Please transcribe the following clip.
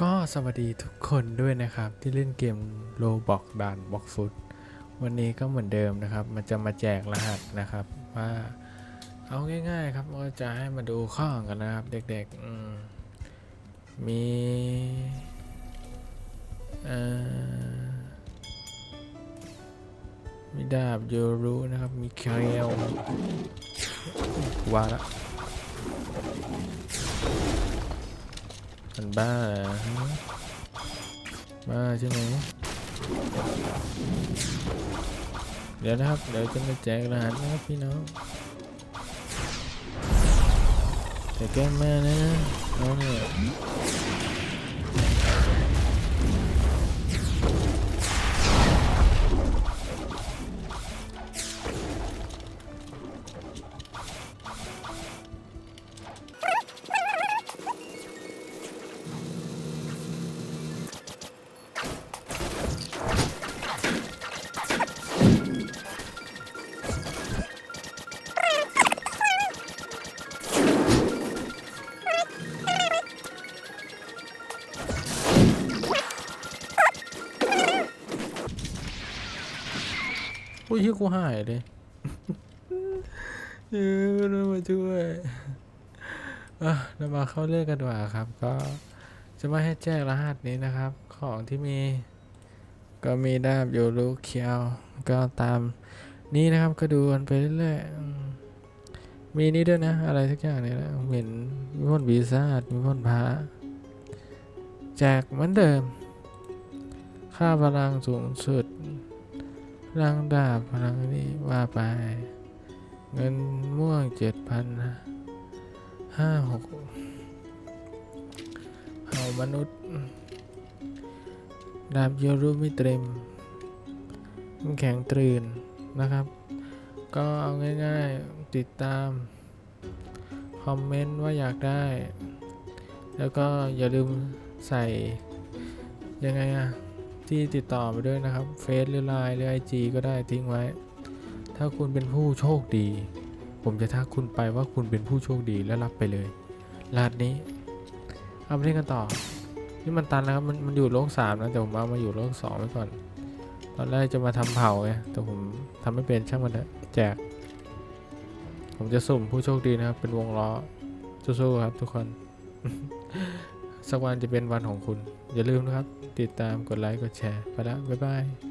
ก็สวัสดีทุกคนด้วยนะครับ ที่เล่นเกมโลบอกด่านบอกฟุตวันนี้ก็เหมือนเดิมนะครับ มันจะมาแจกรหัสนะครับ ว่า เอาง่าย ๆ ครับก็จะให้มาดูข้องกันนะครับ เด็กๆอืมมีเอ่อมีดาบโยรุนะครับ มีเครียวว่าละ มันบ้าเหรอบ้าใช่ไหมเดี๋ยวนะครับ เดี๋ยวจะมาแจกรหัสนะครับพี่น้องแต่แก้มแม่นะน้องเนี่ย อุ้ยชื่อกูหายเลยเออเรามาช่วยอะเรามาเข้าเรื่องกันดีกว่าครับ ก็จะมาให้แจ้งรหัสนี้นะครับ ของที่มี ก็มีดาบโยรุเคียว ก็ตามนี้นะครับก็ดูกันไปเรื่อยๆอืมมีนี้ด้วยนะ อะไรสักอย่างเนี่ยนะเห็นมีพ่นวีซ่าจมีพ่นพระแจกเหมือนเดิม ค่าพลังสูงสุด พลังดาบพลังนี้ว่าไป เงินม่วงเจ็ดพันห้าหกเผ่ามนุษย์ ดาบโยรุมิเตรมน้ำแข็งตรื่นนะครับ ก็เอาง่ายๆติดตาม คอมเมนต์ว่าอยากได้ แล้วก็อย่าลืมใส่ยังไงอะ ที่ติดต่อมาด้วยนะครับเฟซหรือไลน์หรือไอจีก็ได้ทิ้งไว้ ถ้าคุณเป็นผู้โชคดี ผมจะทักคุณไปว่าคุณเป็นผู้โชคดีแล้วรับไปเลยรหัสนี้ เอาไปเล่นกันต่อ นี่มันตันแล้วครับมันมันอยู่โลกสามนะแต่ผมเอามาอยู่โลกสองไว้ก่อน ตอนแรกจะมาทำเผาไงแต่ผมทำไม่เป็นช่างมันเถอะแจก ผมจะสุ่มผู้โชคดีนะครับ เป็นวงล้อสู้ๆครับทุกคน สักวันจะเป็นวันของคุณ อย่าลืมนะครับ ติดตามกดไลค์กดแชร์ไปละบ๊ายบาย